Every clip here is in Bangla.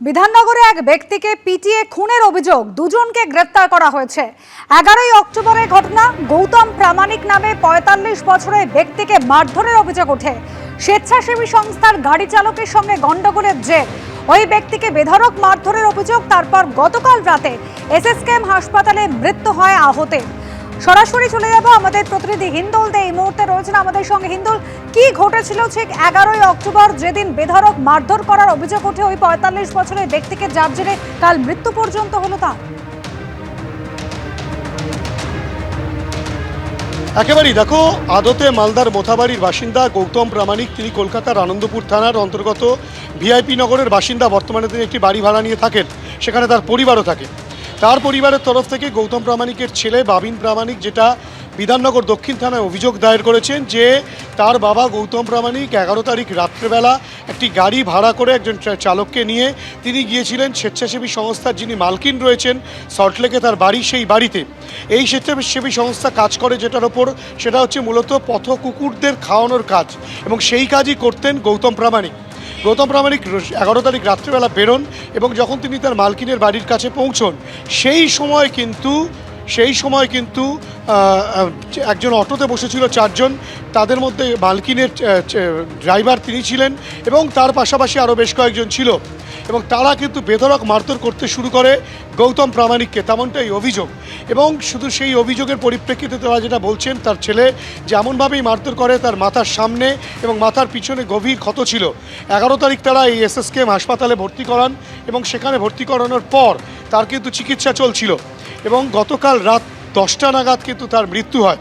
বিধাননগরে এক ব্যক্তিকে পিটিয়ে খুনের অভিযোগ দুজনকে গ্রেপ্তার করা হয়েছে। এগারোই অক্টোবরের ঘটনা, গৌতম প্রামাণিক নামে পঁয়তাল্লিশ বছরের ব্যক্তিকে মারধরের অভিযোগ ওঠে। স্বেচ্ছাসেবী সংস্থার গাড়ি চালকের সঙ্গে গণ্ডগোলের জের। ওই ব্যক্তিকে বেধড়ক মারধরের অভিযোগ তারপর গতকাল রাতে এসএসকেএম হাসপাতালে মৃত্যু হয় আহতের। সরাসরি চলে যাব আমাদের প্রতিনিধি হিন্দোল দে। এই মুহূর্তে রয়েছেন আমাদের সঙ্গে। হিন্দোল, কি ঘটেছিল ঠিক এগারোই অক্টোবর যেদিন বেধড়ক মারধর করার অভিযোগ ওঠে? ওই পঁয়তাল্লিশ বছরের ব্যক্তিকে যার জেরে কাল মৃত্যু পর্যন্ত হলো তা? একেবারেই। দেখো, আদতে মালদার মোথাবাড়ির বাসিন্দা গৌতম প্রামাণিক, তিনি কলকাতার আনন্দপুর থানার অন্তর্গত ভিআইপি নগরের বাসিন্দা। বর্তমানে তিনি একটি বাড়ি ভাড়া নিয়ে থাকেন। সেখানে তার পরিবারও থাকে। তার পরিবারের তরফ থেকে গৌতম প্রামাণিকের ছেলে বাবিন প্রামাণিক, যেটা বিধাননগর দক্ষিণ থানায় অভিযোগ দায়ের করেছেন যে তার বাবা গৌতম প্রামাণিক এগারো তারিখ রাত্রেবেলা একটি গাড়ি ভাড়া করে একজন চালককে নিয়ে তিনি গিয়েছিলেন স্বেচ্ছাসেবী সংস্থার যিনি মালকিন রয়েছেন সল্টলেকে তার বাড়ি, সেই বাড়িতে। এই স্বেচ্ছাসেবী সংস্থা কাজ করে যেটার ওপর সেটা হচ্ছে মূলত পথ কুকুরদের খাওয়ানোর কাজ এবং সেই কাজই করতেন গৌতম প্রামাণিক। গৌতম প্রামাণিক এগারো তারিখ রাত্রিবেলা বেরোন এবং যখন তিনি তার মালকিনের বাড়ির কাছে পৌঁছন, সেই সময় কিন্তু, সেই সময় কিন্তু একজন অটোতে বসেছিল চারজন। তাদের মধ্যে মালকিনের ড্রাইভার তিনি ছিলেন এবং তার পাশাপাশি আরও বেশ কয়েকজন ছিল। এবং তারা কিন্তু বেধরক মারধর করতে শুরু করে গৌতম প্রামাণিককে তেমনটাই অভিযোগ। এবং শুধু সেই অভিযোগের পরিপ্রেক্ষিতে তারা যেটা বলছেন, তার ছেলে যেমনভাবেই মারধর করে, তার মাথার সামনে এবং মাথার পিছনে গভীর ক্ষত ছিল। এগারো তারিখ তারা এই এসএসকেএম হাসপাতালে ভর্তি করান এবং সেখানে ভর্তি করানোর পর তার কিন্তু চিকিৎসা চলছিল। এবং গতকাল রাত দশটা নাগাদ কিন্তু তার মৃত্যু হয়।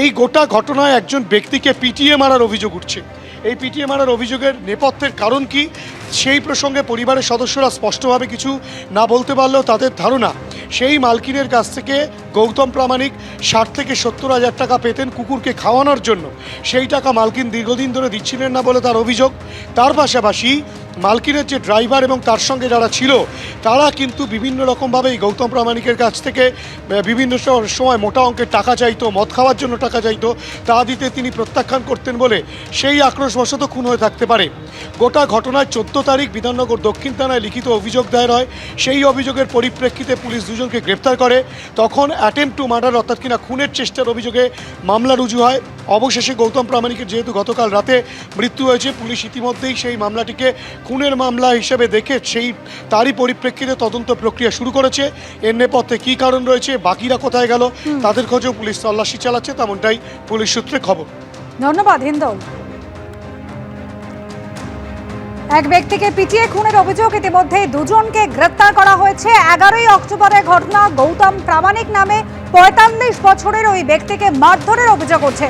এই গোটা ঘটনায় একজন ব্যক্তিকে পিটিয়ে মারার অভিযোগ উঠছে। এই পিটিএ মারার অভিযোগের নেপথ্যের কারণ কি? সেই প্রসঙ্গে পরিবারের সদস্যরা স্পষ্টভাবে কিছু না বলতে পারলেও তাদের ধারণা, সেই মালকিনের কাছ থেকে গৌতম প্রামাণিক ষাট থেকে সত্তর হাজার টাকা পেতেন কুকুরকে খাওয়ানোর জন্য। সেই টাকা মালকিন দীর্ঘদিন ধরে দিচ্ছিলেন না বলে তার অভিযোগ। তার পাশাপাশি মালকিনের যে ড্রাইভার এবং তার সঙ্গে যারা ছিল, তারা কিন্তু বিভিন্ন রকমভাবে এই গৌতম প্রামাণিকের কাছ থেকে বিভিন্ন সময় মোটা অঙ্কের টাকা চাইতো, মদ খাওয়ার জন্য টাকা চাইতো, তা দিতে তিনি প্রত্যাখ্যান করতেন বলে সেই আক্রোশবশত খুন হয়ে থাকতে পারে। গোটা ঘটনায় চোদ্দ তারিখ বিধাননগর দক্ষিণ থানায় লিখিত অভিযোগ দায়ের হয়। সেই অভিযোগের পরিপ্রেক্ষিতে পুলিশ দুজনকে গ্রেপ্তার করে। তখন অ্যাটেম্প টু মার্ডার, অর্থাৎ কিনা খুনের চেষ্টার অভিযোগে মামলা রুজু হয়। অবশেষে গৌতম প্রামাণিকের যেহেতু গতকাল রাতে মৃত্যু হয়েছে পুলিশ ইতিমধ্যেই সেই মামলাটিকে খুনের মামলা হিসেবে দেখে সেই তারই পরিপ্রেক্ষিতে তদন্ত প্রক্রিয়া শুরু করেছে। এর নেপথ্যে কী কারণ রয়েছে বাকিরা কোথায় গেল তাদের খোঁজেও পুলিশ তল্লাশি চালাচ্ছে তেমনটাই পুলিশ সূত্রে খবর। ধন্যবাদ হিন্দোল। এক ব্যক্তিকে পিটিয়ে খুনের অভিযোগ ইতিমধ্যে দুজনকে গ্রেপ্তার করা হয়েছে। এগারোই অক্টোবরের ঘটনা গৌতম প্রামাণিক নামে পঁয়তাল্লিশ বছরের ওই ব্যক্তিকে মারধরের অভিযোগ ওঠে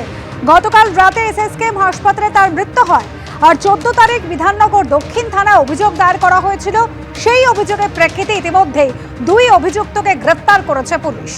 গতকাল রাতে এসএসকেএম হাসপাতালে তার মৃত্যু হয়। আর চোদ্দ তারিখ বিধাননগর দক্ষিণ থানায় অভিযোগ দায়ের করা হয়েছিল। সেই অভিযোগের প্রেক্ষিতে ইতিমধ্যেই দুই অভিযুক্তকে গ্রেপ্তার করেছে পুলিশ।